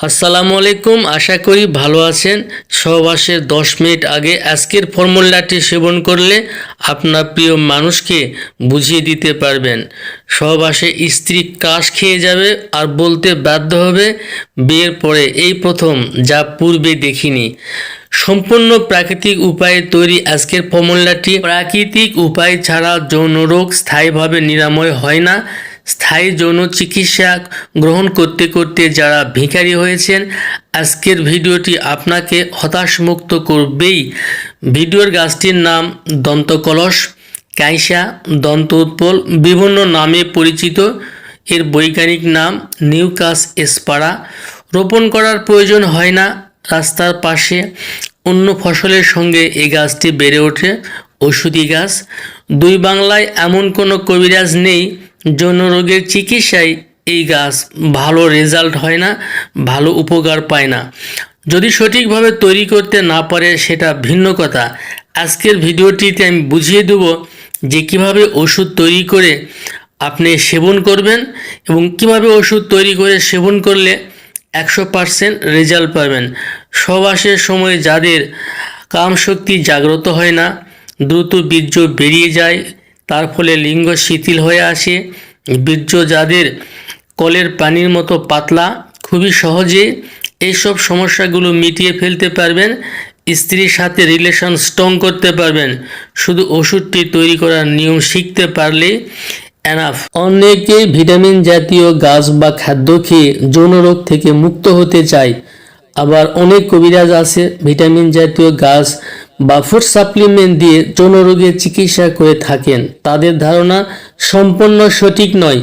আসসালামু আলাইকুম, আশা করি ভালো আছেন। সহবাসের দশ মিনিট আগে আজকের ফর্মুলাটি সেবন করলে আপনার প্রিয় মানুষকে বুঝিয়ে দিতে পারবেন। সহবাসে স্ত্রী কাশ খেয়ে যাবে আর বলতে বাধ্য হবে, বিয়ের পরে এই প্রথম যা পূর্বে দেখিনি। সম্পূর্ণ প্রাকৃতিক উপায়ে তৈরি আজকের ফর্মুলাটি। প্রাকৃতিক উপায় ছাড়া যৌন রোগ স্থায়ীভাবে নিরাময় হয় না। স্থায়ী যৌন চিকিৎসা গ্রহণ করতে করতে যারা ভিখারি হয়েছেন, আজকের ভিডিওটি আপনাকে হতাশমুক্ত করবেই। ভিডিওর গাছটির নাম দন্তকলস কাইসা দন্ত উৎপল বিভিন্ন নামে পরিচিত। এর বৈজ্ঞানিক নাম নিউকাস এসপারা রোপণ করার প্রয়োজন হয় না, রাস্তার পাশে অন্য ফসলের সঙ্গে এই গাছটি বেড়ে ওঠে। ওষুধি গাছ। দুই বাংলায় এমন কোনো কবিরাজ নেই যৌন রোগের চিকিৎসায় এই গাছ ভালো রেজাল্ট হয় না, ভালো উপকার পায় না। যদি সঠিকভাবে তৈরি করতে না পারে সেটা ভিন্ন কথা। আজকের ভিডিওটিতে আমি বুঝিয়ে দেব যে কীভাবে ওষুধ তৈরি করে আপনি সেবন করবেন এবং কীভাবে ওষুধ তৈরি করে সেবন করলে একশো পারসেন্ট রেজাল্ট পাবেন। সবাসের সময় যাদের কাম শক্তি জাগ্রত হয় না, দ্রুত বীর্য বেরিয়ে যায়, তার ফলে লিঙ্গ শিথিল হয়ে আসে বীর্য যাদের কলের পানির মতো পাতলা, খুবই সহজে এইসব সমস্যাগুলো মিটিয়ে ফেলতে পারবেন। স্ত্রীর সাথে রিলেশন স্ট্রং করতে পারবেন। শুধু ওষুধটি তৈরি করার নিয়ম শিখতে পারলে এনাফ অনেকে ভিটামিন জাতীয় গাছ বা খাদ্য খেয়ে যৌন রোগ থেকে মুক্ত হতে চায়। আবার অনেক কবিরাজ আছে ভিটামিন জাতীয় গাছ বা ফুড সাপ্লিমেন্ট দিয়ে যৌন রোগের চিকিৎসা করে থাকেন। তাদের ধারণা সম্পূর্ণ সঠিক নয়।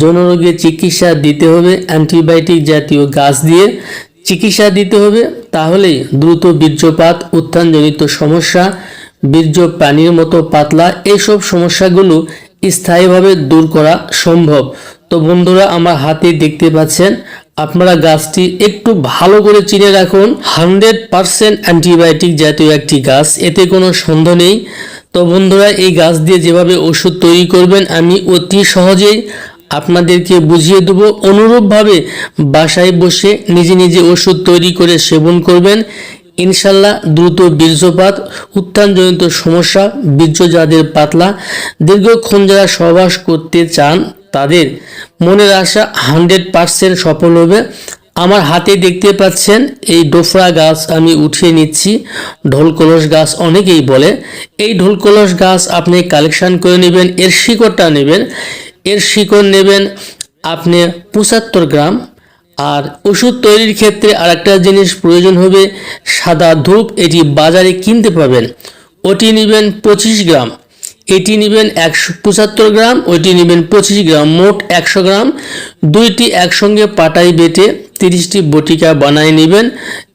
যৌন রোগের চিকিৎসা দিতে হবে অ্যান্টিবায়োটিক জাতীয় গাছ দিয়ে। চিকিৎসা দিতে হবে তাহলেই দ্রুত বীর্যপাত, উত্থানজনিত সমস্যা, বীর্য পানির মতো পাতলা এইসব সমস্যাগুলো স্থায়ীভাবে দূর করা সম্ভব। তো বন্ধুরা, আমার হাতে দেখতে পাচ্ছেন আপনারা গাছটি একটু ভালো করে চিনে রাখুন। হান্ড্রেড পারসেন্ট অ্যান্টিবায়োটিক জাতীয় একটি গাছ, এতে কোনো সন্দেহ নেই। তো বন্ধুরা, এই গাছ দিয়ে যেভাবে ওষুধ তৈরি করবেন, আমি অতি সহজেই আপনাদেরকে বুঝিয়ে দেবো। অনুরূপভাবে বাসায় বসে নিজে নিজে ওষুধ তৈরি করে সেবন করবেন। ইনশাল্লাহ দ্রুত বীর্যপাত, উত্থানজনিত সমস্যা বীর্য যাদের পাতলা, দীর্ঘক্ষণ যারা সহবাস করতে চান তাদের মনের আশা হান্ড্রেড পারসেন্ট সফল হবে। আমার হাতে দেখতে পাচ্ছেন এই ডোফরা গাছ আমি উঠিয়ে নিচ্ছি। ঢোলকলস গাছ অনেকেই বলে। এই ঢোলকলস গাছ আপনি কালেকশান করে নেবেন, এর শিকড়টা নেবেন। এর শিকড় নেবেন আপনি পঁচাত্তর গ্রাম। আর ওষুধ তৈরির ক্ষেত্রে আরেকটা জিনিস প্রয়োজন হবে, সাদা ধূপ। এটি বাজারে কিনতে পাবেন। ওটি নেবেন পঁচিশ গ্রাম। এটি নেবেন একশো পঁচাত্তর গ্রাম, ওইটি নেবেন পঁচিশ গ্রাম, মোট একশো গ্রাম। দুইটি একসঙ্গে পাটাই বেটে তিরিশটি বটিকা বানায় নেবেন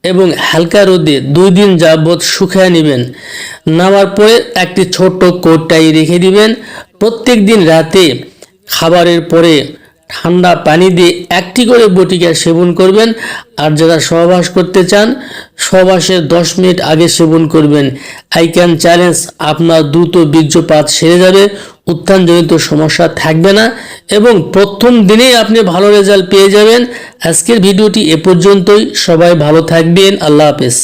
এবং হালকা রোদে দুই দিন যাবৎ শুকায় নেবেন। নামার পরে একটি ছোট্ট কোটটাই রেখে দিবেন। প্রত্যেক দিন রাতে খাবারের পরে ঠান্ডা পানি দিয়ে একটি করে বটিকা সেবন করবেন। আর যারা সহবাস করতে চান সহবাসের দশ মিনিট আগে সেবন করবেন। আই ক্যান চ্যালেঞ্জ আপনার দ্রুত বীর্যপাত সেরে যাবে, উত্থানজনিত সমস্যা থাকবে না এবং প্রথম দিনেই আপনি ভালো রেজাল্ট পেয়ে যাবেন। আজকের ভিডিওটি এ পর্যন্তই। সবাই ভালো থাকবেন। আল্লাহ হাফেজ।